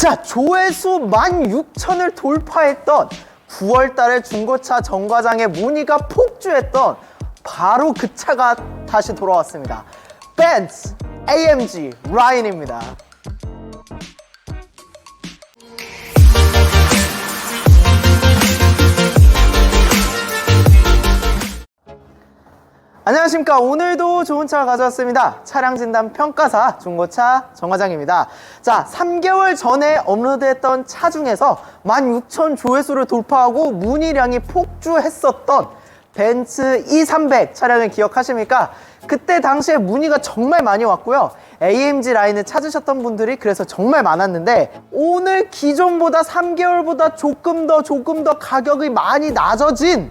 자, 조회수 16,000을 돌파했던 9월 달에 중고차 정과장의 문의가 폭주했던 바로 그 차가 다시 돌아왔습니다. 벤츠 AMG 라인입니다. 안녕하십니까. 오늘도 좋은 차 가져왔습니다. 차량 진단 평가사 중고차 정화장입니다. 자, 3개월 전에 업로드했던 차 중에서 16,000 조회수를 돌파하고 문의량이 폭주했었던 벤츠 E300 차량을 기억하십니까? 그때 당시에 문의가 정말 많이 왔고요. AMG 라인을 찾으셨던 분들이 그래서 정말 많았는데 오늘 기존보다 3개월보다 조금 더 조금 더 가격이 많이 낮아진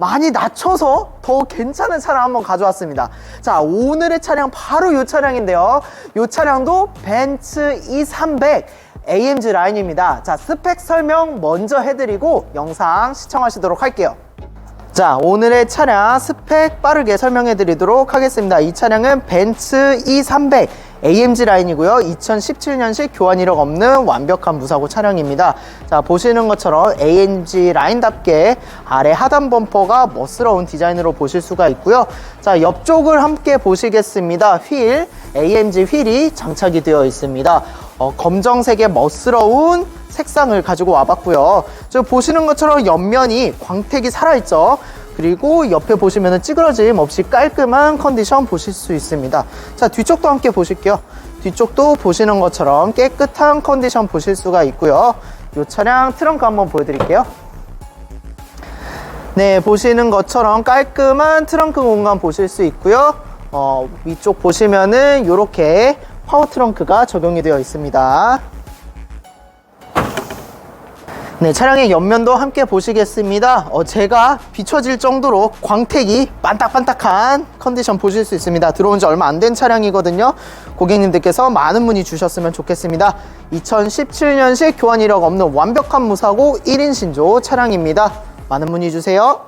많이 낮춰서 더 괜찮은 차량 한번 가져왔습니다. 자, 오늘의 차량 바로 이 차량인데요. 이 차량도 벤츠 E300 AMG 라인입니다. 자, 스펙 설명 먼저 해드리고 영상 시청하시도록 할게요. 자, 오늘의 차량 스펙 빠르게 설명해 드리도록 하겠습니다. 이 차량은 벤츠 E300 AMG 라인이고요. 2017년식 교환 이력 없는 완벽한 무사고 차량입니다. 자, 보시는 것처럼 AMG 라인답게 아래 하단 범퍼가 멋스러운 디자인으로 보실 수가 있고요. 자, 옆쪽을 함께 보시겠습니다. 휠, AMG 휠이 장착이 되어 있습니다. 어, 검정색의 멋스러운 색상을 가지고 와봤고요. 저 보시는 것처럼 옆면이 광택이 살아있죠. 그리고 옆에 보시면 찌그러짐 없이 깔끔한 컨디션 보실 수 있습니다. 자, 뒤쪽도 함께 보실게요. 뒤쪽도 보시는 것처럼 깨끗한 컨디션 보실 수가 있고요. 이 차량 트렁크 한번 보여드릴게요. 네, 보시는 것처럼 깔끔한 트렁크 공간 보실 수 있고요. 어, 위쪽 보시면은 이렇게 파워 트렁크가 적용이 되어 있습니다. 네, 차량의 옆면도 함께 보시겠습니다. 어, 제가 비춰질 정도로 광택이 반딱반딱한 컨디션 보실 수 있습니다. 들어온 지 얼마 안 된 차량이거든요. 고객님들께서 많은 문의 주셨으면 좋겠습니다. 2017년식 교환 이력 없는 완벽한 무사고 1인 신조 차량입니다. 많은 문의 주세요.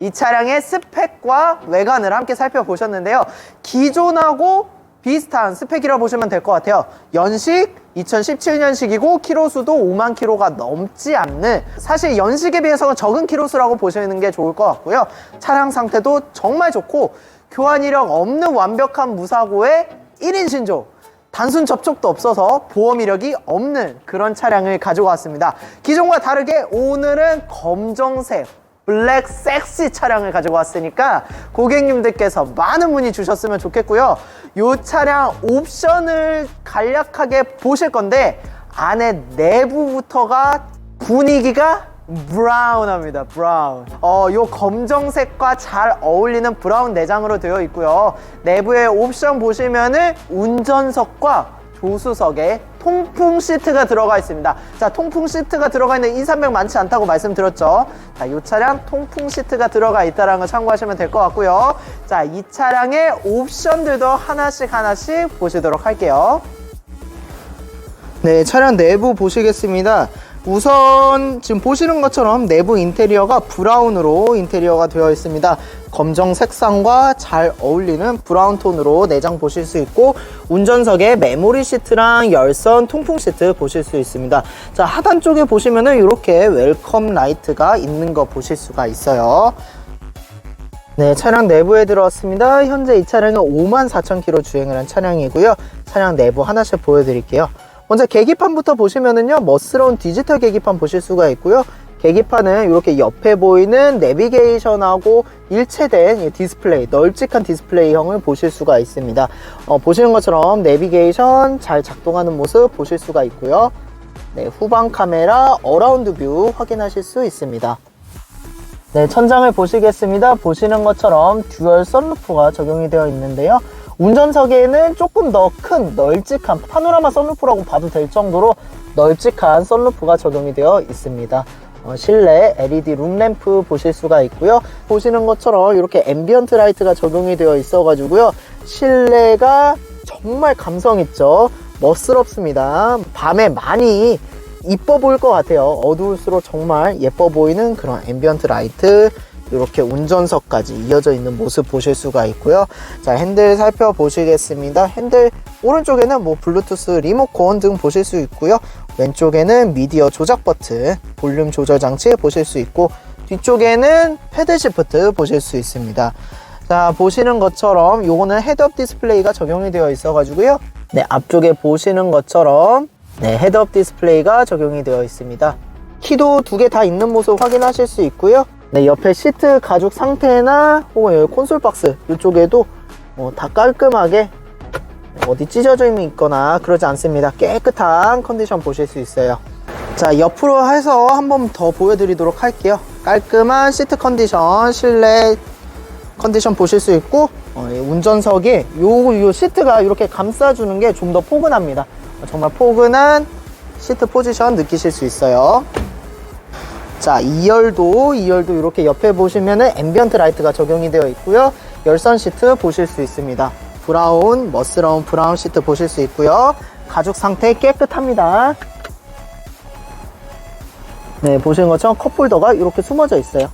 이 차량의 스펙과 외관을 함께 살펴보셨는데요. 기존하고 비슷한 스펙이라 보시면 될 것 같아요. 연식 2017년식이고 키로수도 5만 키로가 넘지 않는 사실 연식에 비해서는 적은 키로수라고 보시는 게 좋을 것 같고요. 차량 상태도 정말 좋고 교환 이력 없는 완벽한 무사고의 1인 신조 단순 접촉도 없어서 보험 이력이 없는 그런 차량을 가지고 왔습니다. 기존과 다르게 오늘은 검정색 블랙 섹시 차량을 가지고 왔으니까 고객님들께서 많은 문의 주셨으면 좋겠고요. 이 차량 옵션을 간략하게 보실 건데 안에 내부부터가 분위기가 브라운합니다. 브라운. 어, 요 검정색과 잘 어울리는 브라운 내장으로 되어 있고요. 내부의 옵션 보시면은 운전석과 조수석에 통풍 시트가 들어가 있습니다. 자, 통풍 시트가 들어가 있는 E300 많지 않다고 말씀드렸죠. 자, 이 차량 통풍 시트가 들어가 있다는 걸 참고하시면 될 것 같고요. 자, 이 차량의 옵션들도 하나씩 하나씩 보시도록 할게요. 네, 차량 내부 보시겠습니다. 우선 지금 보시는 것처럼 내부 인테리어가 브라운으로 인테리어가 되어 있습니다. 검정 색상과 잘 어울리는 브라운 톤으로 내장 보실 수 있고 운전석에 메모리 시트랑 열선 통풍 시트 보실 수 있습니다. 자 하단 쪽에 보시면은 이렇게 웰컴 라이트가 있는 거 보실 수가 있어요. 네, 차량 내부에 들어왔습니다. 현재 이 차량은 54,000km 주행을 한 차량이고요. 차량 내부 하나씩 보여드릴게요. 먼저 계기판부터 보시면은요, 멋스러운 디지털 계기판 보실 수가 있고요. 계기판은 이렇게 옆에 보이는 내비게이션하고 일체된 이 디스플레이, 널찍한 디스플레이형을 보실 수가 있습니다. 어, 보시는 것처럼 내비게이션 잘 작동하는 모습 보실 수가 있고요. 네, 후방 카메라 어라운드 뷰 확인하실 수 있습니다. 네, 천장을 보시겠습니다. 보시는 것처럼 듀얼 썬루프가 적용이 되어 있는데요. 운전석에는 조금 더 큰 널찍한 파노라마 썬루프라고 봐도 될 정도로 널찍한 썬루프가 적용이 되어 있습니다. 어, 실내 LED 룸램프 보실 수가 있고요. 보시는 것처럼 이렇게 앰비언트 라이트가 적용이 되어 있어가지고요. 실내가 정말 감성 있죠. 멋스럽습니다. 밤에 많이 이뻐 보일 것 같아요. 어두울수록 정말 예뻐 보이는 그런 앰비언트 라이트 이렇게 운전석까지 이어져 있는 모습 보실 수가 있고요. 자, 핸들 살펴보시겠습니다. 핸들 오른쪽에는 뭐 블루투스 리모컨 등 보실 수 있고요. 왼쪽에는 미디어 조작 버튼, 볼륨 조절 장치 보실 수 있고 뒤쪽에는 패드 시프트 보실 수 있습니다. 자, 보시는 것처럼 요거는 헤드업 디스플레이가 적용이 되어 있어 가지고요. 네, 앞쪽에 보시는 것처럼 네, 헤드업 디스플레이가 적용이 되어 있습니다. 키도 두 개 다 있는 모습 확인하실 수 있고요. 네, 옆에 시트 가죽 상태나 혹은 여기 콘솔 박스 이쪽에도 어, 다 깔끔하게 어디 찢어져 있거나 그러지 않습니다. 깨끗한 컨디션 보실 수 있어요. 자, 옆으로 해서 한 번 더 보여드리도록 할게요. 깔끔한 시트 컨디션, 실내 컨디션 보실 수 있고 어, 이 운전석에 요, 요 시트가 이렇게 감싸주는 게 좀 더 포근합니다. 어, 정말 포근한 시트 포지션 느끼실 수 있어요. 자, 2열도, 2열도 이렇게 옆에 보시면은 앰비언트 라이트가 적용이 되어 있고요. 열선 시트 보실 수 있습니다. 브라운, 멋스러운 브라운 시트 보실 수 있고요. 가죽 상태 깨끗합니다. 네, 보시는 것처럼 컵홀더가 이렇게 숨어져 있어요.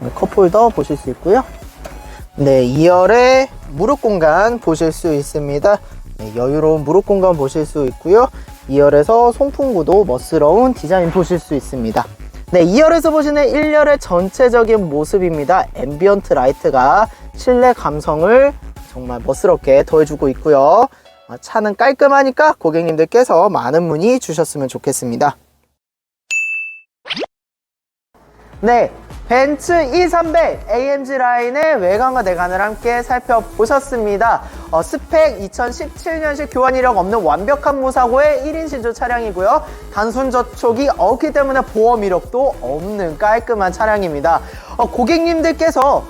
네, 컵홀더 보실 수 있고요. 네, 2열에 무릎 공간 보실 수 있습니다. 네, 여유로운 무릎 공간 보실 수 있고요. 2열에서 송풍구도 멋스러운 디자인 보실 수 있습니다. 네, 2열에서 보시는 1열의 전체적인 모습입니다. 앰비언트 라이트가 실내 감성을 정말 멋스럽게 더해주고 있고요. 아, 차는 깔끔하니까 고객님들께서 많은 문의 주셨으면 좋겠습니다. 네, 벤츠 E300 AMG 라인의 외관과 내관을 함께 살펴보셨습니다. 어, 스펙 2017년식 교환 이력 없는 완벽한 무사고의 1인 신조 차량이고요. 단순 저촉이 없기 때문에 보험 이력도 없는 깔끔한 차량입니다. 어, 고객님들께서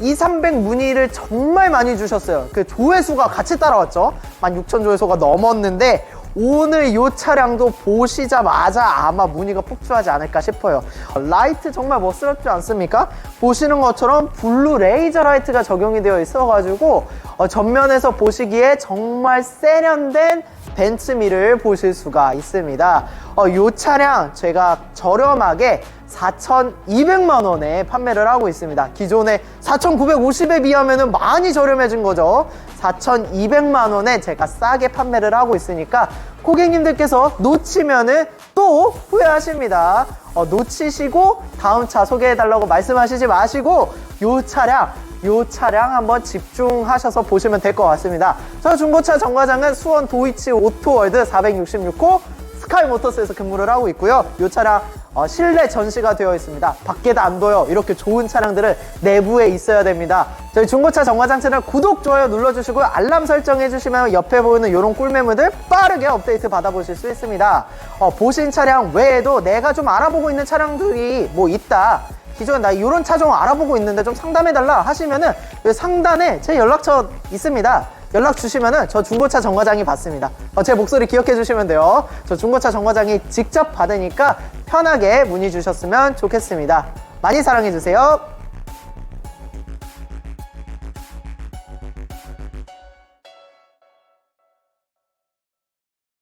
2,300 문의를 정말 많이 주셨어요. 그 조회수가 같이 따라왔죠. 16,000 조회수가 넘었는데 오늘 이 차량도 보시자마자 아마 문의가 폭주하지 않을까 싶어요. 라이트 정말 멋스럽지 않습니까? 보시는 것처럼 블루 레이저 라이트가 적용이 되어 있어가지고 어, 전면에서 보시기에 정말 세련된 벤츠미를 보실 수가 있습니다. 어, 이 차량 제가 저렴하게 4,200만 원에 판매를 하고 있습니다. 기존에 4,950에 비하면 많이 저렴해진 거죠. 4,200만 원에 제가 싸게 판매를 하고 있으니까 고객님들께서 놓치면은 또 후회하십니다. 어, 놓치시고 다음 차 소개해달라고 말씀하시지 마시고 요 차량 요 차량 한번 집중하셔서 보시면 될 것 같습니다. 저 중고차 정과장은 수원 도이치 오토월드 466호 스카이 모터스에서 근무를 하고 있고요. 이 차량 어, 실내 전시가 되어 있습니다. 밖에도 안 보여. 이렇게 좋은 차량들은 내부에 있어야 됩니다. 저희 중고차 정과장 채널 구독, 좋아요 눌러주시고요. 알람 설정해주시면 옆에 보이는 이런 꿀매물들 빠르게 업데이트 받아보실 수 있습니다. 어, 보신 차량 외에도 내가 좀 알아보고 있는 차량들이 뭐 있다. 기존에 나 이런 차좀 알아보고 있는데 좀 상담해달라 하시면은 그 상단에 제 연락처 있습니다. 연락 주시면은 저 중고차 정과장이 받습니다. 어, 제 목소리 기억해 주시면 돼요. 저 중고차 정과장이 직접 받으니까 편하게 문의 주셨으면 좋겠습니다. 많이 사랑해 주세요.